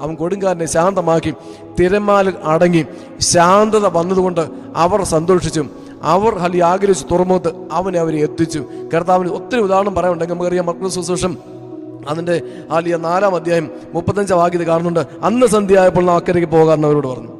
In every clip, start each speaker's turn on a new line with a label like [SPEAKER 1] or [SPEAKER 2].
[SPEAKER 1] അവൻ കൊടുങ്കാരനെ ശാന്തമാക്കി തിരമാലിൽ അടങ്ങി ശാന്തത വന്നതുകൊണ്ട് അവർ സന്തോഷിച്ചു. അവർ ഹലി ആഗ്രഹിച്ചു തുറമുഖത്ത് അവനെ അവരെ എത്തിച്ചു. കർത്താവിന് ഒത്തിരി ഉദാഹരണം പറയാനുണ്ടെങ്കിൽ നമുക്കറിയാം മക്കൾ സുശേഷം അതിന്റെ ആലിയ നാലാം അധ്യായം മുപ്പത്തഞ്ചാം വാക്യത്തിൽ കാണുന്നുണ്ട്. അന്ന് സന്ധ്യയായപ്പോൾ നാം അക്കരയ്ക്ക് പോകാമെന്ന് അവരോട് പറഞ്ഞു.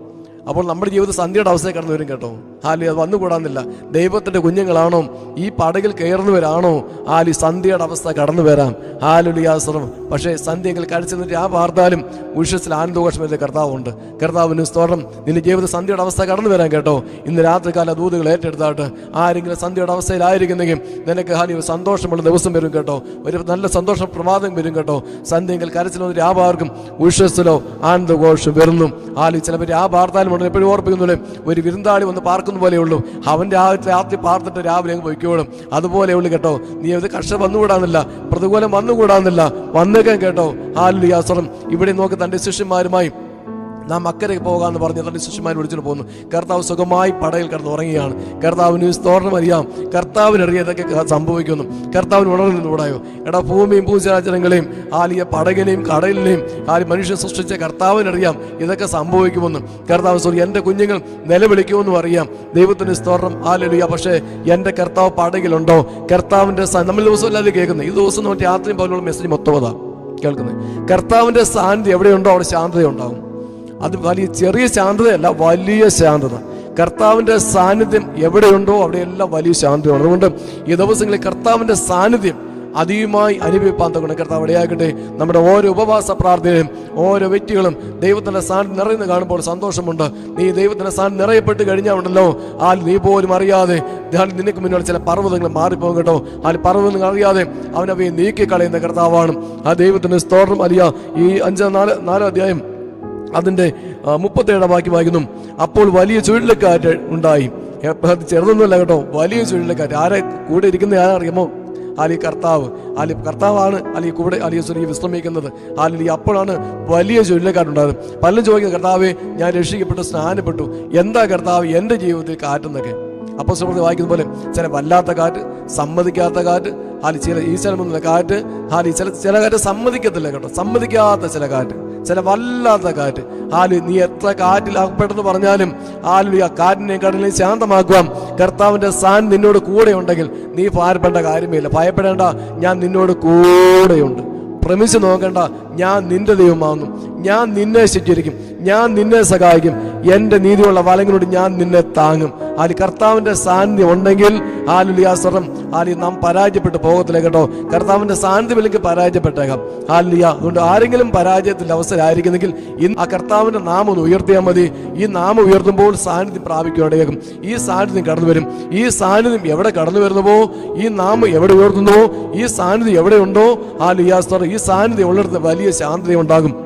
[SPEAKER 1] അപ്പോൾ നമ്മുടെ ജീവിതത്തിൽ സന്ധ്യയുടെ അവസ്ഥയിൽ കടന്നു വരും കേട്ടോ. ഹാലി അത് വന്നുകൂടാന്നില്ല. ദൈവത്തിന്റെ കുഞ്ഞുങ്ങളാണോ? ഈ പടകിൽ കയറുന്നവരാണോ? ഹാലി സന്ധ്യയുടെ അവസ്ഥ കടന്നു വരാം. ഹാലുലിയാശ്രം പക്ഷേ സന്ധ്യയെങ്കിൽ കഴിച്ചെന്നിട്ട് ആ വാർത്താലും ഉഷസിൽ ആനന്ദഘോഷമല്ലേ കർത്താവുണ്ട്. കർത്താവിന് സ്തോത്രം. നിന്റെ ജീവിത സന്ധ്യയുടെ അവസ്ഥ കടന്നു വരാൻ കേട്ടോ. ഇന്ന് രാത്രികാല ദൂതുകൾ ഏറ്റെടുത്താട്ട് ആരെങ്കിലും സന്ധ്യയുടെ അവസ്ഥയിലായിരിക്കുന്നെങ്കിൽ നിനക്ക് ഹാലി സന്തോഷമുള്ള ദിവസം വരും കേട്ടോ. ഒരു നല്ല സന്തോഷ പ്രമാദം വരും കേട്ടോ. സന്ധ്യയെങ്കിൽ ആ പാർക്കും ഉഷസ്സിലോ ആനന്ദഘോഷം വരുന്നു. ഹാലി ചിലപ്പോൾ ആ വാർത്താലും ഉണ്ട് എപ്പോഴും ഓർപ്പിക്കുന്നില്ലേ ഒരു വിരുന്നാളി വന്ന് പാർക്കുന്ന പോലെ പോലെയുള്ളൂ അവന്റെ ആ രാത്രി പാർത്തിട്ട് രാവിലെ അങ്ങ് പൊയ്ക്കോളും. അതുപോലെയുള്ളൂ കേട്ടോ. നീ അത് കർഷകർ വന്നുകൂടാന്നില്ല. പ്രതികൂലം വന്നുകൂടാന്നില്ല. വന്നേക്കാൻ കേട്ടോ. യാസറും ഇവിടെ നോക്കി തന്റെ ശിഷ്യന്മാരുമായി നാം അക്കരെ പോകാമെന്ന് പറഞ്ഞ് തന്റെ ശിശുമാൻ വിളിച്ചിട്ട് പോകുന്നു കർത്താവ് സുഖമായി പടയിൽ കിടന്ന് ഉറങ്ങുകയാണ്. കർത്താവിന് സ്തോത്രം അറിയാം. കർത്താവിന് അറിയാം ഇതൊക്കെ സംഭവിക്കുന്നു. കർത്താവിന് ഉണർന്നിലൂടായോ എടാ ഭൂമിയും ഭൂചരാചരങ്ങളെയും ആലിയ പടകിനെയും കടലിനെയും ആ മനുഷ്യൻ സൃഷ്ടിച്ച കർത്താവിനറിയാം ഇതൊക്കെ സംഭവിക്കുമെന്നും കർത്താവ് സോറി എന്റെ കുഞ്ഞുങ്ങൾ നിലവിളിക്കുമെന്നും അറിയാം. ദൈവത്തിന് സ്തോർണം ആലലിയ പക്ഷേ എന്റെ കർത്താവ് പടകിലുണ്ടോ? കർത്താവിന്റെ നമ്മൾ ദിവസം അല്ലാതെ കേൾക്കുന്നത് ഈ ദിവസം നമ്മൾ രാത്രിയും പോലുള്ള മെസ്സേജ് മൊത്തം അതാ കേൾക്കുന്നത്. കർത്താവിന്റെ സാന്നിധ്യം എവിടെയുണ്ടോ അവിടെ ശാന്തത ഉണ്ടാകും അത് വലിയ ചെറിയ ശാന്തതയല്ല വലിയ ശാന്തത. കർത്താവിന്റെ സാന്നിധ്യം എവിടെയുണ്ടോ അവിടെയെല്ലാം വലിയ ശാന്തതയാണ്. അതുകൊണ്ട് ഈ ദിവസങ്ങളിൽ കർത്താവിന്റെ സാന്നിധ്യം അതിയുമായി അനുഭവിപ്പാൻ തുടങ്ങണം കർത്താവ് ഇടയാക്കട്ടെ. നമ്മുടെ ഓരോ ഉപവാസ പ്രാർത്ഥനയും ഓരോ വ്യക്തികളും ദൈവത്തിന്റെ സാന്നിധ്യം നിറയുന്ന കാണുമ്പോൾ സന്തോഷമുണ്ട്. നീ ദൈവത്തിന്റെ സാന്നിധ്യം നിറയപ്പെട്ട് കഴിഞ്ഞാൽ ഉണ്ടല്ലോ ആ നീ പോലും അറിയാതെ നിനക്ക് മുന്നിൽ ചില പർവതങ്ങൾ മാറിപ്പോകും കേട്ടോ. ആ പർവതങ്ങൾ അറിയാതെ അവനവയെ നീക്കിക്കളയുന്ന കർത്താവാണ് ആ ദൈവത്തിന്റെ സ്തോത്രം. അറിയാം ഈ അഞ്ചാം നാല് നാലാം അധ്യായം അതിന്റെ ആ, മുപ്പത്തേഴാം വാക്യം വായിക്കുന്നു. അപ്പോൾ വലിയ ചുഴലിക്കാറ്റ് ഉണ്ടായി. അത് ചെറുതൊന്നുമല്ല കേട്ടോ. വലിയ ചുഴലിക്കാറ്റ്. ആരെ കൂടെ ഇരിക്കുന്ന ആരറിയാമോ ആലി കർത്താവ്. ആലി കർത്താവാണ് അലി കൂടെ അലിയ ചുരുങ്ങി വിശ്രമിക്കുന്നത്. ആലി അപ്പോഴാണ് വലിയ ചുഴലിക്കാറ്റുണ്ടായത് പലരും ചോദിക്കുന്നത് കർത്താവെ ഞാൻ രക്ഷിക്കപ്പെട്ടു സ്നാനപ്പെട്ടു. എന്താ കർത്താവ് എന്റെ ജീവിതത്തിൽ കാറ്റെന്നൊക്കെ? അപ്പോൾ സുഹൃത്ത് വായിക്കുന്ന പോലെ ചില വല്ലാത്ത കാറ്റ് സമ്മതിക്കാത്ത കാറ്റ് ഹാലി ചില ഈശ്വരമെന്ന കാറ്റ് ഹാലി ചില ചില കാറ്റ് സമ്മതിക്കത്തില്ല കേട്ടോ. സമ്മതിക്കാത്ത ചില കാറ്റ്. ചില വല്ലാത്ത കാറ്റ്. ആലു നീ എത്ര കാറ്റിൽ അകപ്പെട്ടെന്ന് പറഞ്ഞാലും ആലു ആ കാറ്റിനെ കടലിനെ ശാന്തമാക്കുവാൻ കർത്താവിന്റെ സാൻ നിന്നോട് കൂടെ ഉണ്ടെങ്കിൽ നീ ഭാരപ്പെടേണ്ട കാര്യമില്ല. ഭയപ്പെടേണ്ട ഞാൻ നിന്നോട് കൂടെയുണ്ട്. പ്രമിച്ച് നോക്കണ്ട ഞാൻ നിന്റെ ദൈവമാകുന്നു ഞാൻ നിന്നെ ശുചീകരിക്കും ഞാൻ നിന്നെ സഹായിക്കും. എന്റെ നീതിയുള്ള വലങ്ങളോട് ഞാൻ നിന്നെ താങ്ങും. ആലി കർത്താവിന്റെ സാന്നിധ്യം ഉണ്ടെങ്കിൽ ആലുലിയാസ്വരം ആലി നാം പരാജയപ്പെട്ടു. പോകത്തില്ല കേട്ടോ. കർത്താവിന്റെ സാന്നിധ്യമില്ലെങ്കിൽ പരാജയപ്പെട്ടേക്കാം. ആലിയ അതുകൊണ്ട് ആരെങ്കിലും പരാജയത്തിന്റെ അവസരമായിരിക്കുന്നെങ്കിൽ ഇന്ന് ആ കർത്താവിന്റെ നാമം ഒന്ന് ഉയർത്തിയാൽ മതി. ഈ നാമം ഉയർത്തുമ്പോൾ സാന്നിധ്യം പ്രാപിക്കുകയാണേക്കും ഈ സാന്നിധ്യം കടന്നു വരും. ഈ സാന്നിധ്യം എവിടെ കടന്നു വരുന്നുവോ? ഈ നാമം എവിടെ ഉയർത്തുന്നുവോ? ഈ സാന്നിധ്യം എവിടെയുണ്ടോ ആ ലിയാസ്തർ ഈ സാന്നിധ്യം ഉള്ളിടത്ത് വലിയ ശാന്തത ഉണ്ടാകും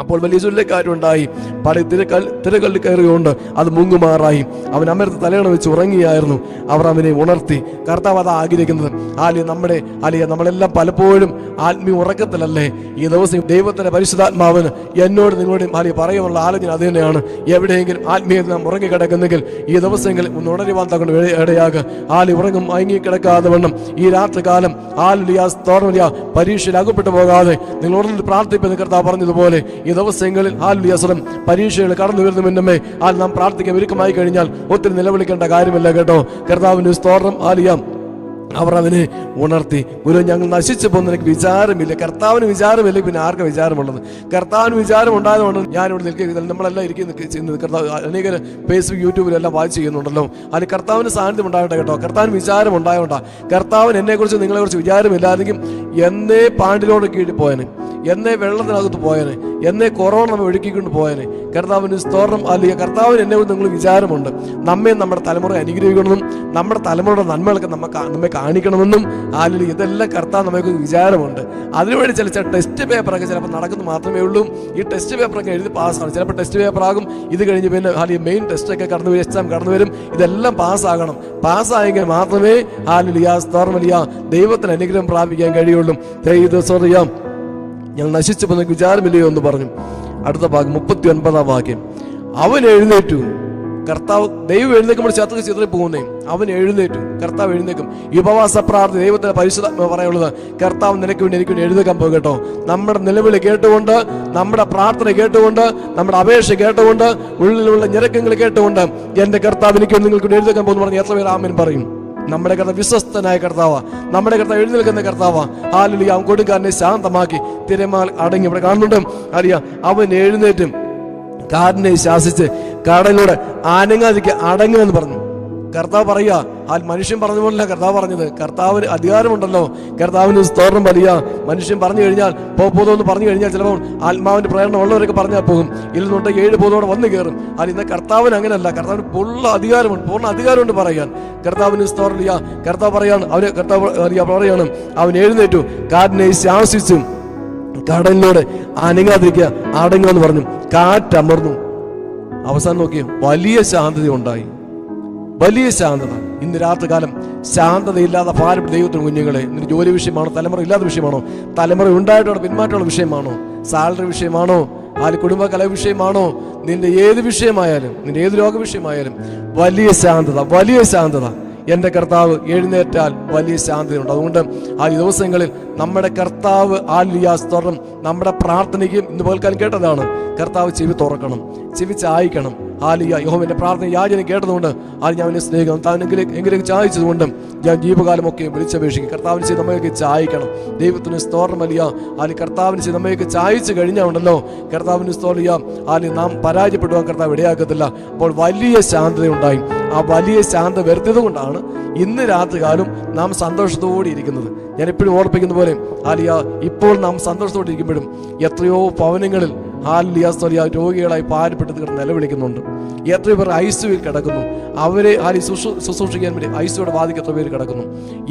[SPEAKER 1] അപ്പോൾ വലിയ ചുല്ലക്കാറ്റുണ്ടായി പല തിരക്കൽ തിരകളിൽ കയറിയോണ്ട് അത് മുങ്ങുമാറായി. അവൻ അമരത്ത് തലയണ വെച്ച് ഉറങ്ങിയായിരുന്നു. അവർ അവനെ ഉണർത്തി. കർത്താവ് അത് ആഗ്രഹിക്കുന്നത്. ആലിയ നമ്മുടെ ആലിയ നമ്മളെല്ലാം പലപ്പോഴും ആത്മീയ ഉറക്കത്തിലല്ലേ? ഈ ദിവസം ദൈവത്തിന്റെ പരിശുദ്ധാത്മാവിന് എന്നോട് നിങ്ങളോടും ആലിയ പറയാനുള്ള ആലോചന അത് തന്നെയാണ്. എവിടെയെങ്കിലും ആത്മീയത നാം ഉറങ്ങിക്കിടക്കുന്നെങ്കിൽ ഈ ദിവസങ്ങളിൽ ഒന്ന് ഉണരുവാൻ തകൊണ്ട് ഇടയാകുക ആലി ഉറങ്ങും കിടക്കാതെ വണ്ണം. ഈ രാത്രികാലം ആലിയ തോർമലിയ പരീക്ഷയിൽ അകപ്പെട്ടു പോകാതെ നിങ്ങൾ ഉടനെ പ്രാർത്ഥിപ്പെന്ന് കർത്താവ് പറഞ്ഞതുപോലെ ഈ ദിവസങ്ങളിൽ ആലുലിയസ്വരം പരീക്ഷകൾ കടന്നു വരുന്ന മുന്നമേ ആ നാം പ്രാർത്ഥിക്കാൻ ഒരുക്കമായി കഴിഞ്ഞാൽ ഒത്തിരി നിലവിളിക്കേണ്ട കാര്യമില്ല കേട്ടോ. കർത്താവിന് സ്തോത്രം ആലിയാം അവർ അതിനെ ഉണർത്തി ഗുരു ഞങ്ങൾ നശിച്ചു പോകുന്ന. എനിക്ക് വിചാരമില്ല. കർത്താവിന് വിചാരമില്ല. പിന്നെ ആർക്കും വിചാരമുള്ളത്? കർത്താവിന് വിചാരം ഉണ്ടായതുകൊണ്ട് ഞാനിവിടെ നിൽക്കുന്നത് നമ്മളെല്ലാം ഇരിക്കുന്ന കർത്താവ് അനേക ഫേസ്ബുക്ക് യൂട്യൂബിലെല്ലാം വാച്ച് ചെയ്യുന്നുണ്ടല്ലോ. അതിൽ കർത്താവിന് സാന്നിധ്യം ഉണ്ടാകട്ടെ കേട്ടോ. കർത്താവിന് വിചാരം ഉണ്ടായോണ്ടാ കർത്താവിന് എന്നെക്കുറിച്ച് നിങ്ങളെക്കുറിച്ച് വിചാരമില്ലാതെങ്കിൽ എന്നേ പാണ്ടിലോട് കീഴിൽ പോയനെ. എന്നേ വെള്ളത്തിനകത്ത് പോയനെ എന്നെ കൊറോണ നമ്മൾ ഒഴുക്കിക്കൊണ്ട് പോയനെ. കർത്താവിന് സ്തോത്രം അല്ലെങ്കിൽ കർത്താവിന് എന്നെ നിങ്ങൾ വിചാരമുണ്ട്. നമ്മെ നമ്മുടെ തലമുറ അനുഗ്രഹിക്കണമെന്നും നമ്മുടെ തലമുറയുടെ നന്മകളൊക്കെ നമുക്ക് നമ്മെ കാണിക്കണമെന്നും അല്ലെങ്കിൽ ഇതെല്ലാം കർത്താവ് നമുക്ക് വിചാരമുണ്ട്. അതിനുവേണ്ടി ചില ടെസ്റ്റ് പേപ്പറൊക്കെ ചിലപ്പോൾ നടക്കുന്നു മാത്രമേ ഉള്ളൂ. ഈ ടെസ്റ്റ് പേപ്പറൊക്കെ എഴുതി പാസ്സാണ് ചിലപ്പോൾ ടെസ്റ്റ് പേപ്പറാകും. ഇത് കഴിഞ്ഞ് പിന്നെ അല്ലെങ്കിൽ മെയിൻ ടെസ്റ്റൊക്കെ കടന്നു വരും എക്സാം കടന്നു വരും. ഇതെല്ലാം പാസ്സാകണം. പാസ്സായെങ്കിൽ മാത്രമേ ഹാലിയ സ്തോർമലിയ ദൈവത്തിന് അനുഗ്രഹം പ്രാപിക്കാൻ കഴിയുള്ളൂ. ദൈവം ഞങ്ങൾ നശിച്ചു പോകുന്ന വിചാരമില്ലയോ എന്ന് പറഞ്ഞു. അടുത്ത ഭാഗം മുപ്പത്തി ഒൻപതാം വാക്യം. അവൻ എഴുന്നേറ്റു. കർത്താവ് ദൈവം എഴുന്നേക്കുമ്പോൾ ശത്രു ചിത്രം പോകുന്നേ. അവൻ എഴുന്നേറ്റു. കർത്താവ് എഴുന്നേക്കും ഉപവാസ പ്രാർത്ഥന ദൈവത്തിന്റെ പരിശുദ്ധ പറയാനുള്ളത് കർത്താവ് നിനക്ക് വേണ്ടി എനിക്ക് വേണ്ടി എഴുന്നേക്കാൻ പോകും കേട്ടോ. നമ്മുടെ നിലവിളി കേട്ടുകൊണ്ട് നമ്മുടെ പ്രാർത്ഥന കേട്ടുകൊണ്ട് നമ്മുടെ അപേക്ഷ കേട്ടുകൊണ്ട് ഉള്ളിലുള്ള ഞെരക്കങ്ങൾ കേട്ടുകൊണ്ട് എന്റെ കർത്താവ് എനിക്ക് നിങ്ങൾക്ക് വേണ്ടി എഴുന്നേക്കാൻ പോകുന്നു പറഞ്ഞ് എത്ര പേര് ആമൻ പറയും. നമ്മുടെ കർത്താവ് വിശ്വസ്തനായ കർത്താവ. നമ്മുടെ കർത്താവ് എഴുന്നേൽക്കുന്ന കർത്താവ. ആലുലി അവൻ കൊടുക്കാരനെ ശാന്തമാക്കി തിരമാൽ അടങ്ങി ഇവിടെ കാണുന്നുണ്ട്. അറിയാം അവൻ എഴുന്നേറ്റും കാടിനെ ശാസിച്ച് കടലിലൂടെ ആനങ്ങാതിക്ക് അടങ്ങുമെന്ന് പറഞ്ഞു. കർത്താവ് പറയുക ആ മനുഷ്യൻ പറഞ്ഞ പോലല്ല കർത്താവ് പറഞ്ഞത്. കർത്താവിന് അധികാരമുണ്ടല്ലോ. കർത്താവിന് സ്തോർണം വലിയ. മനുഷ്യൻ പറഞ്ഞു കഴിഞ്ഞാൽ പോ എന്ന് പറഞ്ഞു കഴിഞ്ഞാൽ ചിലപ്പോൾ ആത്മാവിന്റെ പ്രേരണ ഉള്ളവരൊക്കെ പറഞ്ഞാൽ പോകും ഇല്ലെന്നുണ്ട് ഏഴ് പോതോടെ വന്നു കയറും അത് ഇന്ന് കർത്താവിന് അങ്ങനെയല്ല. കർത്താവിന് പൂർണ അധികാരമുണ്ട്. പൂർണ അധികാരമുണ്ട് പറയാൻ. കർത്താവിന് സ്തോത്രം ഇല്ല. കർത്താവ് പറയാണ് അവന് കർത്താവ് അറിയാം പറയാണ് അവൻ എഴുന്നേറ്റു. കാടിനെ ശാസിച്ചും കടലിനോട് അനങ്ങാതിരിക്കുക അടങ്ങുമെന്ന് പറഞ്ഞു. കാറ്റമർന്നു. അവസാനം നോക്കി വലിയ ശാന്തത ഉണ്ടായി വലിയ ശാന്തത. ഇന്ന് രാത്രികാലം ശാന്തതയില്ലാതെ ഭാരം ദൈവത്തിന് കുഞ്ഞുങ്ങളെ ഇന്ന് ജോലി വിഷയമാണോ തലമുറ ഇല്ലാത്ത വിഷയമാണോ തലമുറ ഉണ്ടായിട്ടുള്ള പിന്മാറ്റമുള്ള വിഷയമാണോ സാലറി വിഷയമാണോ ആൽ കുടുംബ കല വിഷയമാണോ നിന്റെ ഏത് വിഷയമായാലും നിന്റെ ഏത് രോഗ വിഷയമായാലും വലിയ ശാന്തത വലിയ ശാന്തത. എന്റെ കർത്താവ് എഴുന്നേറ്റാൽ വലിയ ശാന്തതയുണ്ട് അതുകൊണ്ട് ആ ദിവസങ്ങളിൽ നമ്മുടെ കർത്താവ് ആലിയ സ്തോത്രം നമ്മുടെ പ്രാർത്ഥനയ്ക്കും ഇന്ന് പോൽക്കാലം കേട്ടതാണ്. കർത്താവ് ചെവി തുറക്കണം ചെവി ചായ്ക്കണം. ആലിയ യോഹോവിന്റെ പ്രാർത്ഥന യാചന കേട്ടതുകൊണ്ട് അത് ഞാൻ അവനെ സ്നേഹിക്കണം താൻ എങ്കിലും എങ്കിലും ചായച്ചതുകൊണ്ടും ഞാൻ ജീവകാലമൊക്കെ വിളിച്ചപേക്ഷിക്കും. കർത്താവിന് ചെയ്ത് നമ്മയൊക്കെ ചായക്കണം. ദൈവത്തിന് സ്തോർണം വലിയ ആലി കർത്താവിന് ചെയ്ത് നമ്മയൊക്കെ ചായച്ചു കഴിഞ്ഞാൽ ഉണ്ടല്ലോ കർത്താവിന് ചെയ്യാം ആലി നാം പരാജയപ്പെടുവാൻ കർത്താവ് ഇടയാക്കത്തില്ല. അപ്പോൾ വലിയ ശാന്തതയുണ്ടായി. ആ വലിയ ശാന്ത വരുത്തിയത് കൊണ്ടാണ് ഇന്ന് രാത്രികാലം നാം സന്തോഷത്തോടെ ഇരിക്കുന്നത്. ഞാൻ എപ്പോഴും ഓർപ്പിക്കുന്ന പോലെ ആലിയ ഇപ്പോൾ നാം സന്തോഷത്തോടെ ഇരിക്കുമ്പോഴും എത്രയോ ഭവനങ്ങളിൽ ആലിയ സ്തോലിയ രോഗികളായി പാരപ്പെട്ടത് കിടന്ന് നിലവിളിക്കുന്നുണ്ട്. എത്രയോ പേർ ഐസിയുവിൽ കിടക്കുന്നു. അവരെ ആലി ശുശ്രൂ ശുശ്രൂഷിക്കാൻ വേണ്ടി ഐസിയുടെ വാതിക്ക് എത്ര പേര് കിടക്കുന്നു.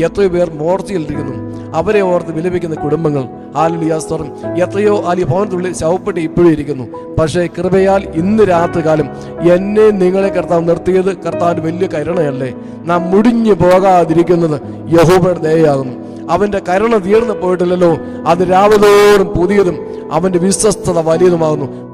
[SPEAKER 1] എത്രയോ പേർ മോർച്ചയിലിരിക്കുന്നു അവരെ ഓർത്ത് വിലപിക്കുന്ന കുടുംബങ്ങൾ. ആലിയാസ്തോറും എത്രയോ ആലി ഭവനത്തിനുള്ളിൽ ശവപ്പെട്ടി ഇപ്പോഴും ഇരിക്കുന്നു. പക്ഷേ കൃപയാൽ ഇന്ന് രാത്രികാലം എന്നെ നിങ്ങളെ കർത്താവ് നിർത്തിയത് കർത്താവ് വലിയ കരുണയല്ലേ? നാം മുടിഞ്ഞു പോകാതിരിക്കുന്നത് യഹോബയുടെ ദയയാകുന്നു. അവന്റെ കരുണ തീർന്നു പോയിട്ടില്ലല്ലോ. അത് രാവിലോടും പുതിയതും അവന്റെ വിശ്വസ്തത വലിയതുമാകുന്നു.